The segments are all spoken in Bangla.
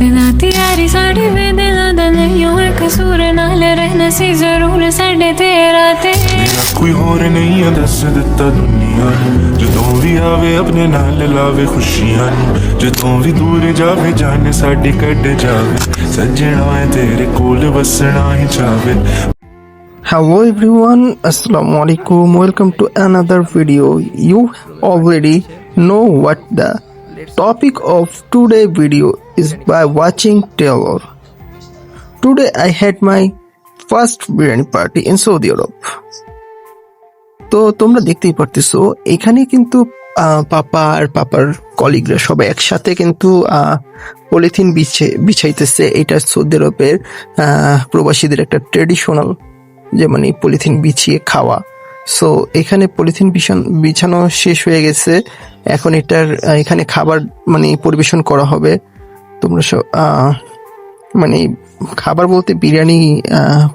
ਦਿਨਾਤੀ ਯਾਰੀ ਸਾਡੀ ਵੇ ਦਿਲਾਂ ਦਾ ਨਹੀਂ ਹੋਏ ਕਸੂਰ ਨਾਲ ਰਹਿਣਾ ਸੀ ਜ਼ਰੂਰ ਸਾਡੇ ਤੇਰਾ ਤੇ ਮੇਰਾ ਕੋਈ ਹੋਰ ਨਹੀਂ ਆ ਦੱਸ ਦਿੱਤਾ ਦੁਨੀਆ ਨੂੰ ਜਦੋਂ ਵੀ ਆਵੇ ਆਪਣੇ ਨਾਲ ਲਾਵੇ ਖੁਸ਼ੀਆਂ ਨੂੰ ਜਦੋਂ ਵੀ ਦੂਰ ਜਾਵੇ ਜਾਨ ਸਾਡੀ ਕੱਢ ਜਾਵੇ ਸੱਜਣਾ ਹੈ ਤੇਰੇ ਕੋਲ ਵਸਣਾ ਹੀ ਚਾਵੇ Hello everyone, Assalamu alaikum. Welcome to another video. You already know what the topic of today video is by watching Taylor. Today I had my first biryani party in Saudi Arab. তো তোমরা দেখতেই পারতেছো এখানে কিন্তু পাপা আর পাপার কলিগরা সবাই একসাথে কিন্তু পলিথিন বিছে বিছাইতেছে এটা সৌদি আরবের আহ, প্রবাসীদের একটা ট্রেডিশনাল যে মানে পলিথিন বিছিয়ে খাওয়া সো এখানে পলিথিন বিছানো শেষ হয়ে গেছে এখন এটার এখানে খাবার মানে পরিবেশন করা হবে। তোমরা সব মানে খাবার বলতে বিরিয়ানি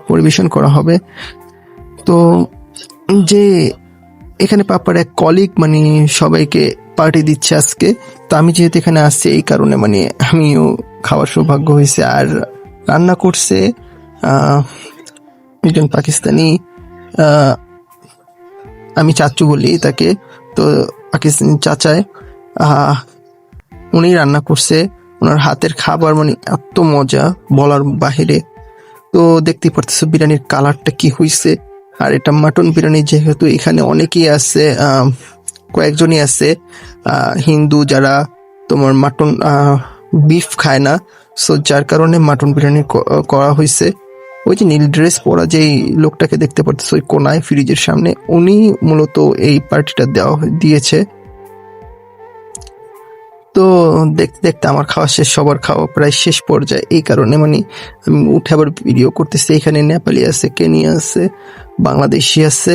পরিবেশন করা হবে। তো যে এখানে পাপার এক কলিগ মানে সবাইকে পার্টি দিচ্ছে আজকে। তো আমি যেহেতু এখানে আসছি, এই কারণে মানে আমিও খাওয়ার সৌভাগ্য হয়েছে। আর রান্না করছে একজন পাকিস্তানি আমি চাচু বলি তাকে। তো পাকিস্তানি চাচায় উনি রান্না করছে। ওনার হাতের খাবার মানে এত মজা বলার বাহিরে। তো দেখতেই পারতেছো বিরিয়ানির কালারটা কি হয়েছে আর এটা মাটন বিরিয়ানি যেহেতু এখানে অনেকেই আছে কয়েকজনই আছে হিন্দু যারা তোমার মাটন বিফ খায় না। সো যার কারণে মাটন বিরিয়ানি করা হয়েছে ওই যে নীল ড্রেস পরা যেই লোকটাকে দেখতে পারতেছে, ওই কোনায় ফ্রিজের সামনে, উনি মূলত এই পার্টিটা দেওয়া দিয়েছে। তো দেখতে দেখতে আমার খাওয়া শেষ, সবার খাওয়া প্রায় শেষ পর্যায়ে। এই কারণে মানে আমি উঠে আবার ভিডিও করতেছি, এখানে নেপালি আছে, কেনিয়া আছে, বাংলাদেশি আছে,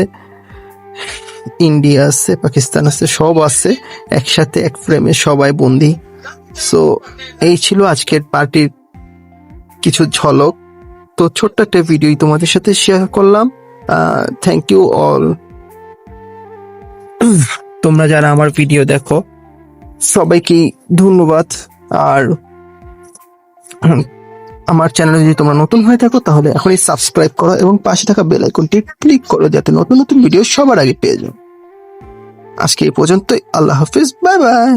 ইন্ডিয়া আছে, পাকিস্তান আছে, সব আছে, একসাথে এক ফ্রেমে সবাই বন্দি। সো এই ছিল আজকের পার্টির কিছু ঝলক। তো ছোট্ট একটা ভিডিও তোমাদের সাথে শেয়ার করলাম। থ্যাংক ইউ অল তোমরা যারা আমার ভিডিও দেখো সবাইকে ধন্যবাদ। আর আমার চ্যানেলে যদি তোমরা নতুন হয়ে থাকো তাহলে এখনই সাবস্ক্রাইব করো এবং পাশে থাকা বেল আইকনটি ক্লিক করো যাতে নতুন নতুন ভিডিও সবার আগে পেয়ে যাও। আজকে এই পর্যন্তই। আল্লাহ হাফিজ। Bye bye